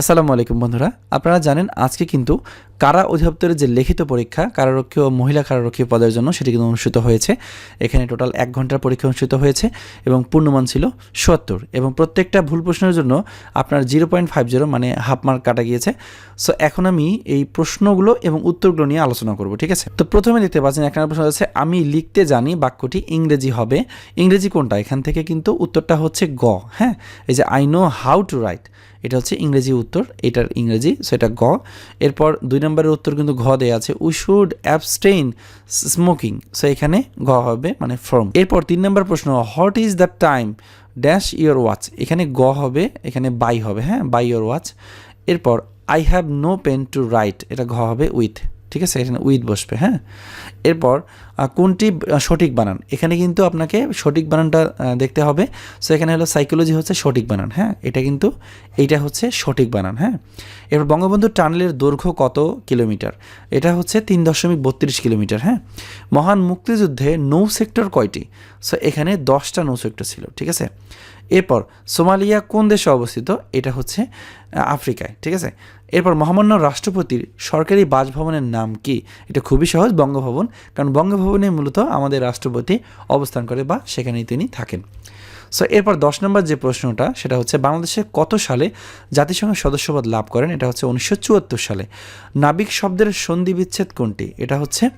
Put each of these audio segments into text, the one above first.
আসসালামু আলাইকুম বন্ধুরা। আপনারা জানেন আজকে কিন্তু কারা অধিদপ্তরের যে লিখিত পরীক্ষা, কারারক্ষী ও মহিলা কারারক্ষী পদের জন্য সেটি কিন্তু অনুষ্ঠিত হয়েছে। এখানে টোটাল এক ঘণ্টার পরীক্ষা অনুষ্ঠিত হয়েছে এবং পূর্ণমান ছিল সত্তর এবং প্রত্যেকটা ভুল প্রশ্নের জন্য আপনার জিরো পয়েন্ট ফাইভ জিরো মানে হাফ মার্ক কাটা গিয়েছে। সো এখন আমি এই প্রশ্নগুলো এবং উত্তরগুলো নিয়ে আলোচনা করব, ঠিক আছে? তো প্রথমে দেখতে পাচ্ছেন, এক নম্বর প্রশ্ন হচ্ছে, আমি লিখতে জানি বাক্যটি ইংরেজি হবে। ইংরেজি কোনটা? এখান থেকে কিন্তু উত্তরটা হচ্ছে গ হ্যাঁ? এই যে I know how to write এটা হচ্ছে ইংরেজি উত্তর, এটার ইংরেজি সো এটা গ। এরপর দুই নম্বরের উত্তর কিন্তু ঘ দেয়া আছে we should abstain smoking so এখানে ঘ হবে মানে ফ্রম এরপর তিন নম্বর প্রশ্ন what is the time dash your watch এখানে গ হবে, এখানে বাই হবে হ্যাঁ? বাই ইয়োর ওয়াচ এরপর I have no pen to write এটা ঘ হবে উইথ ঠিক আছে? এখানে উইথ বসবে হ্যাঁ? এরপর কোনটি সঠিক বানান? এখানে কিন্তু আপনাকে সঠিক বানানটা দেখতে হবে। সো এখানে হলো সাইকোলজি হচ্ছে সঠিক বানান হ্যাঁ? এটা কিন্তু, এইটা হচ্ছে সঠিক বানান হ্যাঁ? এরপর বঙ্গবন্ধু টানেলের দৈর্ঘ্য কত কিলোমিটার? এটা হচ্ছে তিন দশমিক বত্রিশ কিলোমিটার হ্যাঁ? মহান মুক্তিযুদ্ধে নৌ সেক্টর কয়টি? সো এখানে দশটা নৌ সেক্টর ছিল, ঠিক আছে? এরপর, সোমালিয়া কোন দেশে অবস্থিত? এটা হচ্ছে আফ্রিকায়, ঠিক আছে? এরপর, মহামান্য রাষ্ট্রপতির সরকারি বাসভবনের নাম কি? এটা খুবই সহজ, বঙ্গভবন। কারণ বঙ্গভবনে মূলত আমাদের রাষ্ট্রপতি অবস্থান করে বা সেখানেই তিনি থাকেন। সো এরপর দশ নম্বর যে প্রশ্নটা, সেটা হচ্ছে বাংলাদেশে কত সালে জাতিসংঘের সদস্যপদ লাভ করেন? এটা হচ্ছে উনিশশো চুয়াত্তর সালে। নাবিক শব্দের সন্ধি বিচ্ছেদ কোনটি? এটা হচ্ছে,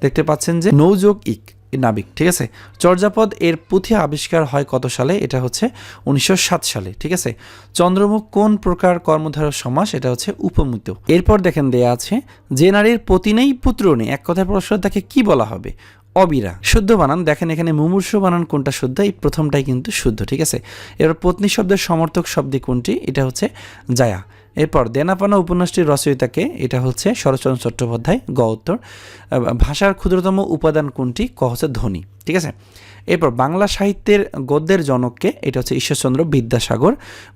দেখতে পাচ্ছেন যে নৌযোগ ইক। নাবিক, ঠিক আছে? চর্যাপদ এর পুঁথি আবিষ্কার হয় কত সালে? এটা হচ্ছে উনিশশো সাত সালে, ঠিক আছে? চন্দ্রমুখ কোন প্রকার কর্মধারক সমাস? এটা হচ্ছে উপমিত এরপর দেখেন দেয়া আছে, যে নারীর পতি নেই, পুত্র নেই। এক কথায় প্রশ্ন তাকে কি বলা হবে? অবিরা। শুদ্ধ বানান। দেখেন এখানে মুমূর্ষ বানান কোনটা শুদ্ধ? এই প্রথমটাই কিন্তু শুদ্ধ, ঠিক আছে? এবার পত্নী শব্দের সমর্থক শব্দে কোনটি? এটা হচ্ছে জায়া। এরপর দেনাপানা উপন্যাসটির রচয়িতাকে, এটা হচ্ছে শরৎচন্দ্র চট্টোপাধ্যায়, গ উত্তর ভাষার ক্ষুদ্রতম উপাদান কোনটি? ক হচ্ছে ধ্বনি, ঠিক আছে? এরপর বাংলা সাহিত্যের গদ্যের জনককে, এটা হচ্ছে ঈশ্বরচন্দ্র বিদ্যাসাগর,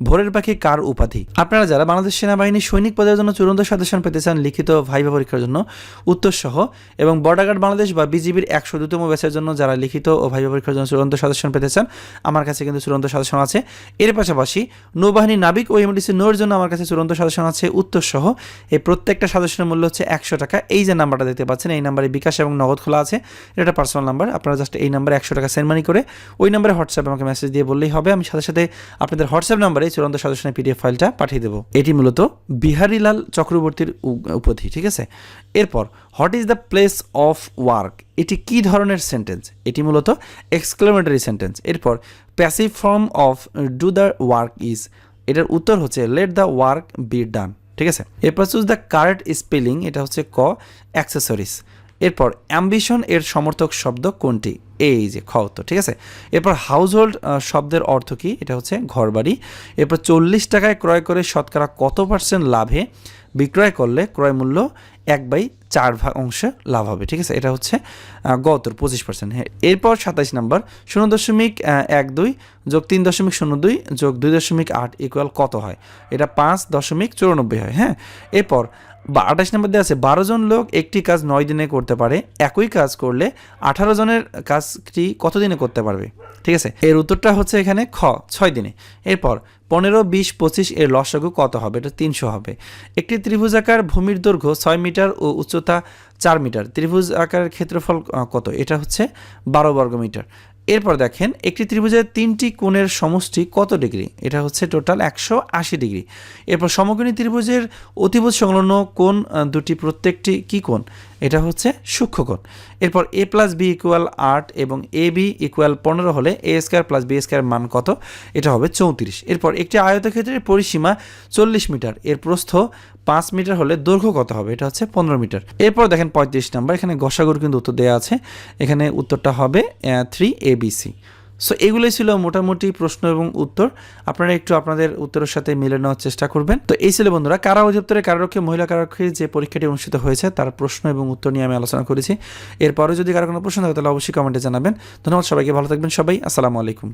ভোরের পাখি কার উপাধি? আপনারা যারা বাংলাদেশ সেনাবাহিনী সৈনিক পদের জন্য চূড়ান্ত সাজেশন পেতে চান লিখিত ভাইভা পরীক্ষার জন্য উত্তর সহ এবং বর্ডার গার্ড বাংলাদেশ বা বিজিবির একশো দুতম ব্যাচের জন্য যারা লিখিত ও ভাইভা পরীক্ষার জন্য চূড়ান্ত সাজেশন পেতে চান, আমার কাছে কিন্তু চূড়ান্ত সাজেশন আছে। এর পাশাপাশি নৌবাহিনী নাবিক ও এমডিসি নৌর জন্য আমার কাছে চূড়ান্ত সাজেশন আছে উত্তর সহ এই প্রত্যেকটা সাজেশনের মূল্য হচ্ছে একশো টাকা। এই যে নাম্বারটা দেখতে পাচ্ছেন, এই নাম্বারে বিকাশ এবং নগদ খোলা আছে। এটা পার্সোনাল নাম্বার আপনারা জাস্ট এই নাম্বারে একশো টাকা সেন্ড মানি করে, ওই নাম্বারে হোয়াটসঅ্যাপে আমাকে মেসেজ দিয়ে বললেই হবে। আমি সাথে সাথে আপনাদের হোয়াটসঅ্যাপ নাম্বারে চূড়ান্ত সাজেশনের পিডিএফ ফাইলটা পাঠিয়ে দেবো। এটি মূলত বিহারীলাল চক্রবর্তীর উপাধি, ঠিক আছে? এরপর what is the place of work এটি কি ধরনের সেন্টেন্স এটি মূলত এক্সক্লেমেটারি সেন্টেন্স এরপর passive form of do the work is এটার উত্তর হচ্ছে let the work be done ঠিক আছে? এরপর চুজ দ্য কারেক্ট স্পেলিং এটা হচ্ছে ক অ্যাক্সেসরিজ এরপর অ্যাম্বিশন এর সমর্থক শব্দ কোনটি? এই যে খ উত্তর ঠিক আছে? এরপর হাউস হোল্ড শব্দের অর্থ কি? এটা হচ্ছে ঘরবাড়ি। এরপর চল্লিশ টাকায় ক্রয় করে শতকরা কত পার্সেন্ট লাভে? বিক্রয় করলে ক্রয় মূল্য এক বাই চার ভাগ অংশে লাভ হবে ঠিক আছে? এটা হচ্ছে আহ, গ উত্তর পঁচিশ পার্সেন্ট হ্যাঁ এরপর সাতাইশ নাম্বার শূন্য দশমিক এক দুই যোগ তিন দশমিক শূন্য দুই যোগ দুই দশমিক আট ইকুয়াল কত হয়? এটা পাঁচ দশমিক চুরানব্বই হয় হ্যাঁ? এরপর বা আঠাশ নম্বর দেওয়া আছে বারো জন লোক একটি কাজ নয় দিনে করতে পারে। একই কাজ করলে আঠারো জনের কাজটি কত দিনে করতে পারবে? ঠিক আছে? এর উত্তরটা হচ্ছে এখানে খ, ছয় দিনে। এরপর পনেরো, বিশ, পঁচিশ এর লসাগু কত হবে? এটা তিনশো হবে। একটি ত্রিভুজাকার ভূমির দৈর্ঘ্য ছয় মিটার ও উচ্চতা চার মিটার। ত্রিভুজ আকারের ক্ষেত্রফল কত? এটা হচ্ছে বারো বর্গ মিটার। এরপর দেখেন, একটি ত্রিভুজের তিনটি কোণের সমষ্টি কত ডিগ্রি? এটা হচ্ছে টোটাল একশো আশি ডিগ্রি। এরপর সমকোণী ত্রিভুজের অতিভুজ সংলগ্ন কোণ দুটি প্রত্যেকটি কি কোণ? এটা হচ্ছে সূক্ষ্মকোণ। এরপর এ প্লাস বি ইকুয়াল আট এবং এ বি ইকুয়াল পনেরো হলে A square plus B square মান কত? এটা হবে চৌত্রিশ। এরপর একটি আয়তক্ষেত্রের পরিসীমা চল্লিশ মিটার। এর প্রস্থ পাঁচ মিটার হলে দৈর্ঘ্য কত হবে? এটা হচ্ছে পনেরো মিটার। এরপর দেখেন পঁয়ত্রিশ নাম্বার, এখানে গসাগর কিন্তু উত্তর দেওয়া আছে। এখানে উত্তরটা হবে থ্রি এ বি সি এগুলোই ছিল মোটামুটি প্রশ্ন এবং উত্তর। আপনারা একটু আপনাদের উত্তরের সাথে মিলে নেওয়ার চেষ্টা করবেন। তো এই ছিল বন্ধুরা, কারা অধিদপ্তরে কারারক্ষী, মহিলা কারারক্ষী যে পরীক্ষাটি অনুষ্ঠিত হয়েছে, তার প্রশ্ন এবং উত্তর নিয়ে আমি আলোচনা করেছি। এরপরে যদি কারও কোনো প্রশ্ন থাকে, তাহলে অবশ্যই কমেন্টে জানাবেন। ধন্যবাদ সবাইকে, ভালো থাকবেন সবাই। আসসালামু আলাইকুম।